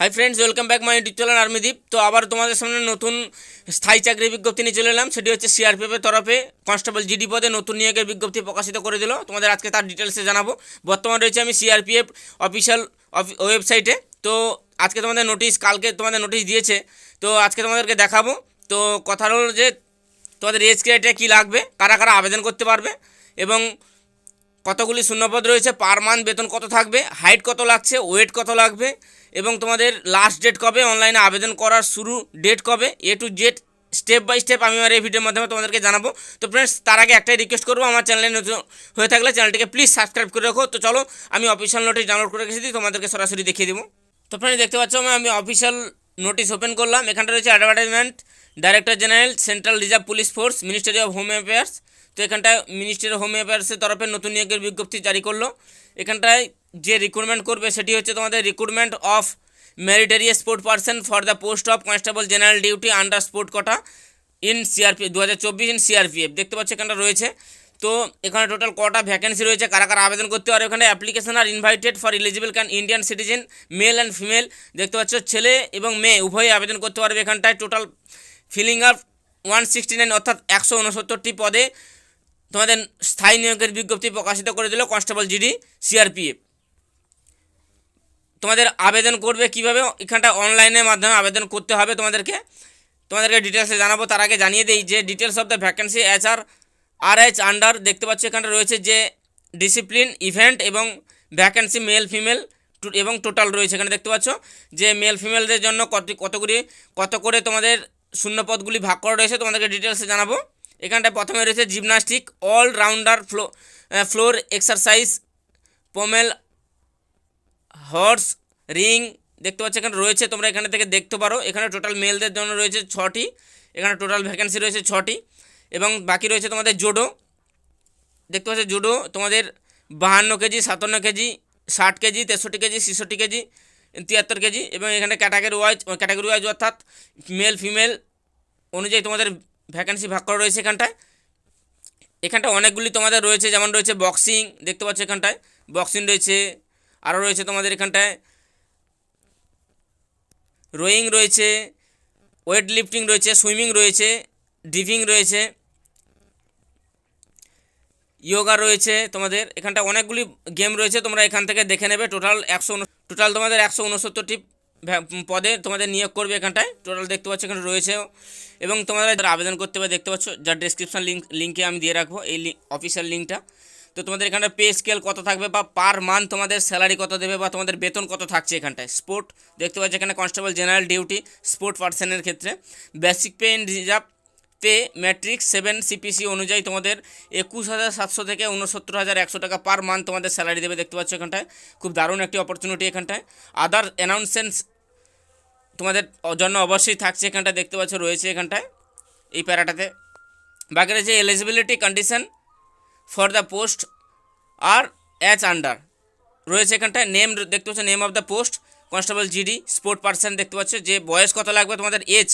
Hi friends welcome back my YouTube channel আর্মিদীপ তো আবার তোমাদের সামনে নতুন স্থায়ী চাকরির বিজ্ঞপ্তি নিয়ে চলে এলাম। সেটি হচ্ছে সিআরপিএফের তরফে কনস্টেবল জিডি পদে নতুন নিয়োগের বিজ্ঞপ্তি প্রকাশিত করে দিল। তোমাদের আজকে তার ডিটেলসে জানাব। বর্তমানে রয়েছে আমি সিআরপিএফ অফিসিয়াল ওয়েবসাইটে তো আজকে তোমাদের নোটিশ কালকে তোমাদের নোটিশ দিয়েছে। তো আজকে তোমাদেরকে দেখাবো। তো কথা হলো যে তোমাদের এজ ক্রাইটেরিয়া কী লাগবে, কারা কারা আবেদন করতে পারবে এবং কতগুলি শূন্যপদ রয়েছে? পার মান্থ বেতন কত থাকবে? হাইট কত লাগছে? ওয়েট কত লাগবে? এবং তোমাদের লাস্ট ডেট কবে? অনলাইনে আবেদন করার শুরু ডেট কবে? A to Z step by step আমি আমার এই ভিডিওর মাধ্যমে তোমাদেরকে জানাব। তো ফ্রেন্ডস তার আগে একটাই রিকোয়েস্ট করব, আমার চ্যানেলে নতুন হয়ে থাকলে চ্যানেলটিকে প্লিজ সাবস্ক্রাইব করে রাখো। তো চলো, আমি অফিসিয়াল নোটিশ ডাউনলোড করে রেখেছি, তোমাদেরকে সরাসরি দেখিয়ে দেবো। তো ফ্রেন্ডস দেখতে পাচ্ছ আমি অফিসিয়াল নোটিশ ওপেন করলাম। এখানটা রয়েছে advertisement director general central reserve police force ministry of home affairs তো এখানটায় মিনিস্ট্রি হোম অ্যাফেয়ার্সের তরফে নতুন নিয়োগের বিজ্ঞপ্তি জারি করল। এখানটায় যে রিক্রুটমেন্ট করবে সেটি হচ্ছে তোমাদের recruitment of meritorious sport person for the post of constable general duty under sport quota in CRPF দু হাজার চব্বিশ ইন সিআরপিএফ দেখতে পাচ্ছ এখানটা রয়েছে। তো এখানে টোটাল কটা ভ্যাকেন্সি রয়েছে। কারা কারা আবেদন করতে পারে এখানে application are invited for eligible can Indian citizen male and female দেখতে পাচ্ছ ছেলে এবং মেয়ে উভয়ই আবেদন করতে পারবে এখানটায়। Total filling up one sixty nine অর্থাৎ একশো উনসত্তরটি পদে। তোমাদের স্থায়ী নিয়োগের বিজ্ঞপ্তি প্রকাশিত করে দিল কনস্টেবল জিডি সিআরপিএফ। তোমাদের আবেদন করবে কীভাবে? এখানটা অনলাইনের মাধ্যমে আবেদন করতে হবে তোমাদেরকে। তোমাদেরকে ডিটেলসে জানাব, তার আগে জানিয়ে দিই যে details of the vacancy H R R H under দেখতে পাচ্ছ এখানটা রয়েছে যে ডিসিপ্লিন ইভেন্ট এবং ভ্যাকেন্সি মেল ফিমেল এবং টোটাল রয়েছে এখানে দেখতে পাচ্ছ যে মেল ফিমেলদের জন্য কত, কতগুলি, কত করে তোমাদের শূন্যপদগুলি ভাগ করা রয়েছে। তোমাদেরকে ডিটেলসে জানাব। এখানটায় প্রথমে রয়েছে gymnastic all rounder flow floor exercise pommel horse ring দেখতে পাচ্ছ এখানে রয়েছে, তোমরা এখানে থেকে দেখতে পারো। এখানে টোটাল মেলদের জন্য রয়েছে ছটি, এখানে টোটাল ভ্যাকেন্সি রয়েছে ছটি, এবং বাকি রয়েছে তোমাদের জুডো দেখতে পাচ্ছ জুডো তোমাদের বাহান্ন কেজি, সাতান্ন কেজি, ষাট কেজি, তেষট্টি কেজি, ছেষট্টি কেজি, তিয়াত্তর কেজি, এবং এখানে ক্যাটাগরি ওয়াইজ ক্যাটাগরি ওয়াইজ অর্থাৎ মেল ফিমেল অনুযায়ী তোমাদের ভ্যাকেন্সি ভাগ করা রয়েছে এখানটায়। এখানটায় অনেকগুলি তোমাদের রয়েছে, যেমন রয়েছে বক্সিং দেখতে পাচ্ছ এখানটায়। বক্সিং রয়েছে, আরও রয়েছে তোমাদের এখানটায়। রোয়িং রয়েছে ওয়েট লিফটিং রয়েছে সুইমিং রয়েছে ডিভিং রয়েছে। ইয়োগা রয়েছে তোমাদের এখানটা অনেকগুলি গেম রয়েছে, তোমরা এখান থেকে দেখে নেবে। টোটাল একশো টোটাল তোমাদের একশো উনসত্তরটি পদে তোমাদের নিয়োগ করবে এখানটায়। টোটাল দেখতে পাচ্ছ এখানে রয়েছে। এবং তোমরা যারা আবেদন করতে পারে দেখতে পাচ্ছ, যার ডিসক্রিপশান লিঙ্ক লিঙ্কে আমি দিয়ে রাখব, এই অফিসিয়াল লিঙ্কটা তো তোমাদের এখানটা পে স্কেল কত থাকবে বা পার মান্থ তোমাদের স্যালারি কত দেবে বা তোমাদের বেতন কত থাকছে এখানটায়? স্পোর্ট দেখতে পাচ্ছ এখানে কনস্টেবল জেনারেল ডিউটি স্পোর্ট পার্সনের ক্ষেত্রে। Basic pay reserve pay matrix seven CPC অনুযায়ী তোমাদের একুশ হাজার সাতশো থেকে উনসত্তর হাজার একশো টাকা পার মান্থ তোমাদের স্যালারি দেবে, দেখতে পাচ্ছ এখানটায়। খুব দারুণ একটি অপরচুনিটি এখানটায়। আদার অ্যানাউন্সেন্স তোমাদের জন্য অবশ্যই থাকছে এখানটায়, দেখতে পাচ্ছ রয়েছে এখানটায়, এই প্যারাটাতে। বাকি রয়েছে eligibility condition for the post R H under রয়েছে এখানটায় নেম দেখতে পাচ্ছ name of the post constable GD sport person দেখতে পাচ্ছ, যে বয়স কত লাগবে তোমাদের এজ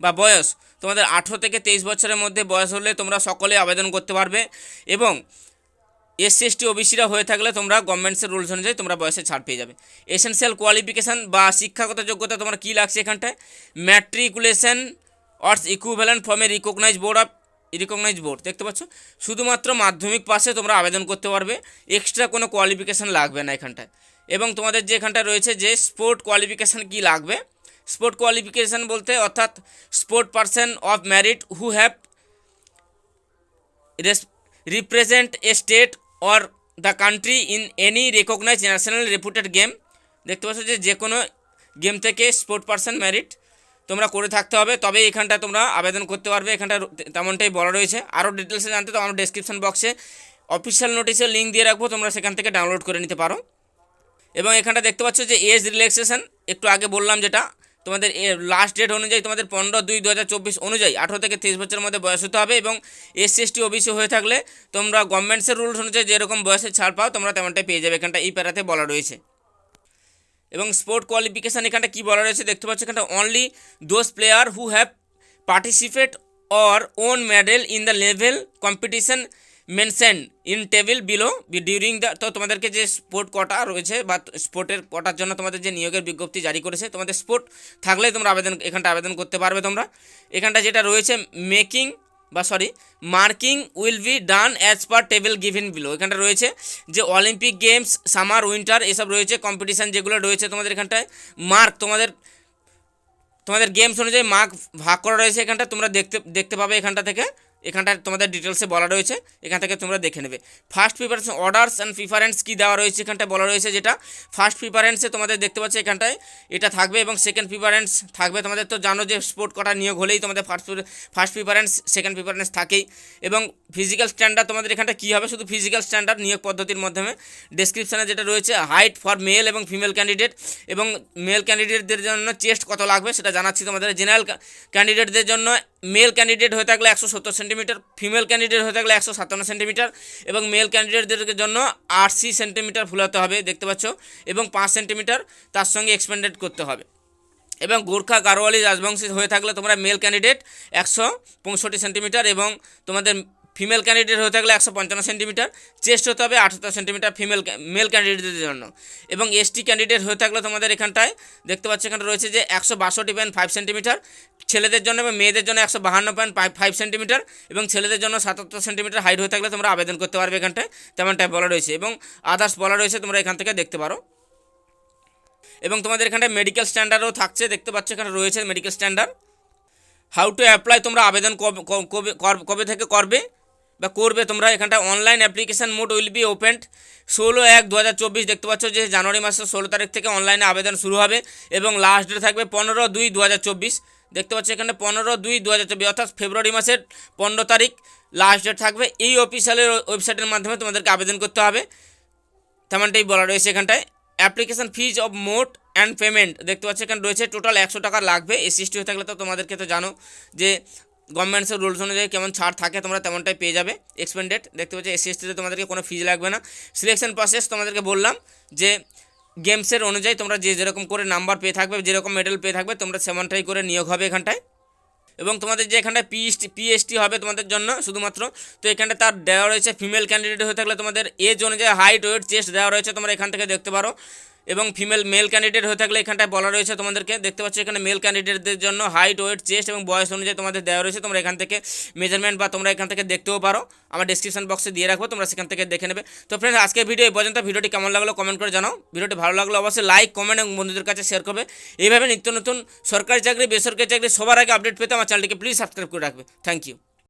বা বয়স, তোমাদের আঠেরো থেকে তেইশ বছরের মধ্যে বয়স হলে তোমরা সকলে আবেদন করতে পারবে এবং এসসি এসটি ওবিসিরা হয়ে থাকলে তোমরা গভর্নমেন্টসের রুলস অনুযায়ী তোমরা বয়সে ছাড় পেয়ে যাবে। এসেন্সিয়াল কোয়ালিফিকেশান বা শিক্ষাগত যোগ্যতা তোমার কী লাগছে এখানটায়? ম্যাট্রিকুলেশন অর্থ equivalent from recognise board of recognise board দেখতে পাচ্ছ? শুধুমাত্র মাধ্যমিক পাশে তোমরা আবেদন করতে পারবে এক্সট্রা কোনো কোয়ালিফিকেশান লাগবে না এখানটায়। এবং তোমাদের যে এখানটায় রয়েছে যে স্পোর্ট কোয়ালিফিকেশান কী লাগবে স্পোর্ট কোয়ালিফিকেশান বলতে অর্থাৎ sport person of merit who have represent a state or the country in any recognise national reputed game দেখতে পাচ্ছ যে যে কোনো গেম থেকে স্পোর্ট পারসন ম্যারিট তোমরা করে থাকতে হবে তবে এখানটা তোমরা আবেদন করতে পারবে। এখানটা তেমনটাই বলা রয়েছে। আরও ডিটেলসে জানতে তো আমার ডেসক্রিপশন বক্সে অফিসিয়াল নোটিশের লিঙ্ক দিয়ে রাখব, তোমরা সেখান থেকে ডাউনলোড করে নিতে পারো। এবং এখানটা দেখতে পাচ্ছ যে এজ রিল্যাক্সেশন একটু আগে বললাম যেটা তোমাদের লাস্ট ডেট অনুযায়ী তোমাদের পনেরো দুই দু অনুযায়ী আঠেরো থেকে তেইশ বছরের মধ্যে বয়স হতে হবে এবং এসসি এসটি ওবিসি হয়ে থাকলে তোমরা গভর্নমেন্টসের রুলস অনুযায়ী যেরকম বয়সে ছাড় পাও, তোমরা তেমনটাই পেয়ে যাবে। এখানটা এই প্যারাতে বলা রয়েছে। এবং স্পোর্ট কোয়ালিফিকেশান এখানটা কী বলা রয়েছে দেখতে পাচ্ছ? এখানটা only those player who have participate or won medal in the level competition mention in table below during the তো তোমাদেরকে যে স্পোর্ট কোটা রয়েছে বা স্পোর্টের কোটার জন্য তোমাদের যে নিয়োগের বিজ্ঞপ্তি জারি করেছে, তোমাদের স্পোর্ট থাকলেই তোমরা আবেদন, এখানটা আবেদন করতে পারবে তোমরা। এখানটা যেটা রয়েছে মেকিং বা sorry marking will be done as per table given below এখানটা রয়েছে যে অলিম্পিক গেমস সামার উইন্টার এসব রয়েছে কম্পিটিশান যেগুলো রয়েছে তোমাদের এখানটায়। মার্ক তোমাদের তোমাদের গেমস অনুযায়ী মার্ক ভাগ করা রয়েছে এখানটা তোমরা দেখতে দেখতে পাবে এখানটা থেকে। এখানটা তোমাদের ডিটেলসে বলা রয়েছে, এখান থেকে তোমরা দেখে নেবে। First preference orders and preference কী দেওয়া রয়েছে এখানটায় বলা রয়েছে যেটা? ফার্স্ট প্রিফারেন্সে তোমাদের দেখতে পাচ্ছ এখানটায় এটা থাকবে এবং সেকেন্ড প্রিফারেন্স থাকবে। তোমাদের তো জানো যে স্পোর্ট কটা নিয়োগ হলেই তোমাদের first first preference second preference থাকেই। এবং ফিজিক্যাল স্ট্যান্ডার্ড তোমাদের এখানটা কী হবে? শুধু ফিজিক্যাল স্ট্যান্ডার্ড নিয়োগ পদ্ধতির মাধ্যমে। ডেসক্রিপশানে যেটা রয়েছে হাইট ফর মেল এবং ফিমেল ক্যান্ডিডেট এবং মেল ক্যান্ডিডেটদের জন্য চেস্ট কত লাগবে সেটা জানাচ্ছি তোমাদের। জেনারেল ক্যান্ডিডেটদের জন্য মেল ক্যান্ডিডেট হয়ে থাকলে একশো সত্তর সেন্টিমিটার ফিমেল ক্যান্ডিডেট হয়ে থাকলে একশো সাতান্ন সেন্টিমিটার এবং মেল ক্যান্ডিডেটদের জন্য আশি সেন্টিমিটার ফুলাতে হবে, দেখতে পাচ্ছ? এবং পাঁচ সেন্টিমিটার তার সঙ্গে এক্সপেন্ডেড করতে হবে। এবং গোর্খা গারোয়ালি রাজবংশী হয়ে থাকলে তোমরা মেল ক্যান্ডিডেট একশো পঁয়ষট্টি সেন্টিমিটার এবং তোমাদের ফিমেল ক্যান্ডিডেট হয়ে থাকলে একশো পঞ্চান্ন সেন্টিমিটার, চেস্ট হতে হবে আঠাত্তর সেন্টিমিটার ফিমেল মেল ক্যান্ডিডেটদের জন্য। এবং এসটি ক্যান্ডিডেট হয়ে থাকলে তোমাদের এখানটায় দেখতে পাচ্ছ এখানে রয়েছে যে একশো বাষট্টি পয়েন্ট ফাইভ সেন্টিমিটার, ছেলেদের জন্য এবং মেয়েদের জন্য একশো বাহান্ন পয়েন্ট ফাইভ সেন্টিমিটার এবং ছেলেদের জন্য সাতাত্তর সেন্টিমিটার হাইট হয়ে থাকলে তোমরা আবেদন করতে পারবে এখানটায়। তেমনটাই বলা রয়েছে এবং আদার্স বলা রয়েছে, তোমরা এখান থেকে দেখতে পারো। এবং তোমাদের এখানটায় মেডিকেল স্ট্যান্ডার্ডও থাকছে, দেখতে পাচ্ছ এখানে রয়েছে medical standard how to apply তোমরা আবেদন কবে কবে থেকে করবে? বা করবে তোমরা এখানটা online application mode will be opened ষোলো এক দু দেখতে পাচ্ছ যে জানুয়ারি মাসের ষোলো তারিখ থেকে অনলাইনে আবেদন শুরু হবে এবং লাস্ট ডেট থাকবে পনেরো দুই দু দেখতে পাচ্ছ এখানে পনেরো দুই দু অর্থাৎ ফেব্রুয়ারি মাসের পনেরো তারিখ লাস্ট ডেট থাকবে। এই অফিসিয়ালের ওয়েবসাইটের মাধ্যমে তোমাদেরকে আবেদন করতে হবে। তেমনটাই বলা রয়েছে এখানটায়। Application fees of mode and payment দেখতে পাচ্ছ এখানে রয়েছে টোটাল একশো টাকা লাগবে। এসিএসটি হয়ে থাকলে তো তোমাদেরকে তো জানো যে গভর্নমেন্টসের রুলস অনুযায়ী কেমন ছাড় থাকে তোমরা তেমনটাই পেয়ে যাবে এক্সপেন্ডেড দেখতে পাচ্ছ এসিএসটিতে তোমাদেরকে কোনো ফিজ লাগবে না। সিলেকশন প্রসেস তোমাদেরকে বললাম যে গেমসের অনুযায়ী তোমরা যে যেরকম করে নাম্বার পেয়ে থাকবে, যেরকম মেডেল পেয়ে থাকবে, তোমরা সেমনটাই করে নিয়োগ হবে এখানটায়। এবং তোমাদের যে এখানটায় পিএসটি পিএসটি হবে তোমাদের জন্য শুধুমাত্র, তো এখানটা তার দেওয়া রয়েছে ফিমেল ক্যান্ডিডেট হয়ে থাকলে তোমাদের এজ অনুযায়ী হাইট ওয়েট চেস্ট দেওয়া রয়েছে, তোমরা এখান থেকে দেখতে পারো। এবং ফিমেল মেল ক্যান্ডিডেট হয়ে থাকলে এখানটায় বলা রয়েছে তোমাদেরকে। দেখতে পাচ্ছ এখানে মেল ক্যান্ডিডেটদের জন্য হাইট ওয়েট চেস্ট এবং বয়স অনুযায়ী তোমাদের দেওয়া রয়েছে। তোমরা এখান থেকে মেজারমেন্ট বা তোমরা এখান থেকে দেখতেও পারো। আমার ডিসক্রিপশন বক্সে দিয়ে রাখব, তোমরা সেখান থেকে দেখে নেবে। তো ফ্রেন্ডস আজকের ভিডিও এই পর্যন্ত। ভিডিওটি কেমন লাগল কমেন্ট করে জানাও। ভিডিওটি ভালো লাগল অবশ্যই লাইক কমেন্ট এবং বন্ধুদের কাছে শেয়ার করবে। এইভাবে নিত্য নতুন সরকারি চাকরি, বেসরকারি চাকরি সবার আগে আপডেট পেতে আমার চ্যানেলটিকে প্লিজ সাবস্ক্রাইব করে রাখবে। Thank you